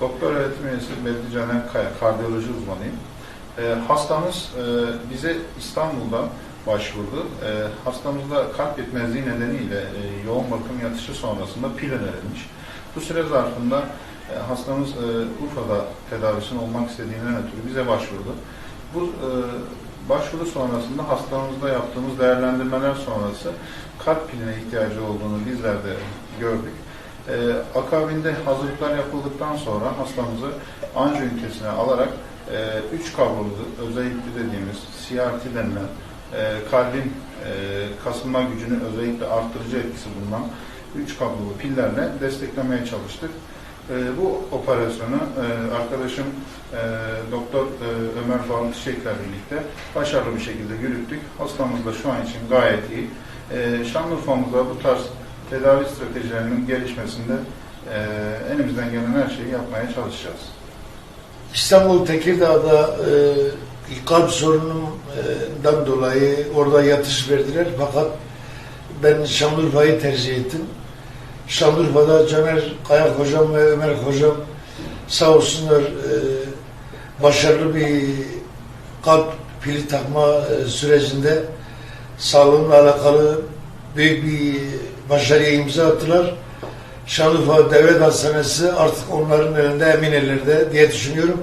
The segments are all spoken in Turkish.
Doktor öğretim üyesi Bedri Caner Kaya, kardiyoloji uzmanıyım. Ee, hastamız e, bize İstanbul'dan başvurdu. Ee, hastamızda kalp yetmezliği nedeniyle e, yoğun bakım yatışı sonrasında pil önerilmiş. Bu süre zarfında e, hastamız e, Urfa'da tedavisini olmak istediğinden ötürü bize başvurdu. Bu e, başvuru sonrasında hastamızda yaptığımız değerlendirmeler sonrası kalp piline ihtiyacı olduğunu bizler de gördük. Ee, akabinde hazırlıklar yapıldıktan sonra hastamızı anjiyo ünitesine alarak 3 kablolu özellikle dediğimiz CRT denilen e, kalbin e, kasılma gücünü özellikle arttırıcı etkisi bulunan 3 kablolu pillerle desteklemeye çalıştık. E, bu operasyonu e, arkadaşım e, Doktor e, Ömer Faruk Çiçek'le birlikte başarılı bir şekilde yürüttük. Hastamız da şu an için gayet iyi. E, Şanlıurfa'mızda bu tarz tedavi stratejilerinin gelişmesinde e, elimizden gelen her şeyi yapmaya çalışacağız. İstanbul Tekirdağ'da e, kalp sorunundan dolayı orada yatış verdiler fakat ben Şanlıurfa'yı tercih ettim. Şanlıurfa'da Caner Kayak hocam ve Ömer hocam sağ olsunlar e, başarılı bir kalp pili takma e, sürecinde sağlığımla alakalı büyük bir başarıya imza attılar. Şanlıurfa Devlet Hastanesi artık onların elinde emin ellerde diye düşünüyorum.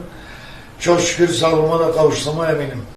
Çok şükür sağlığıma da kavuştuğuma eminim.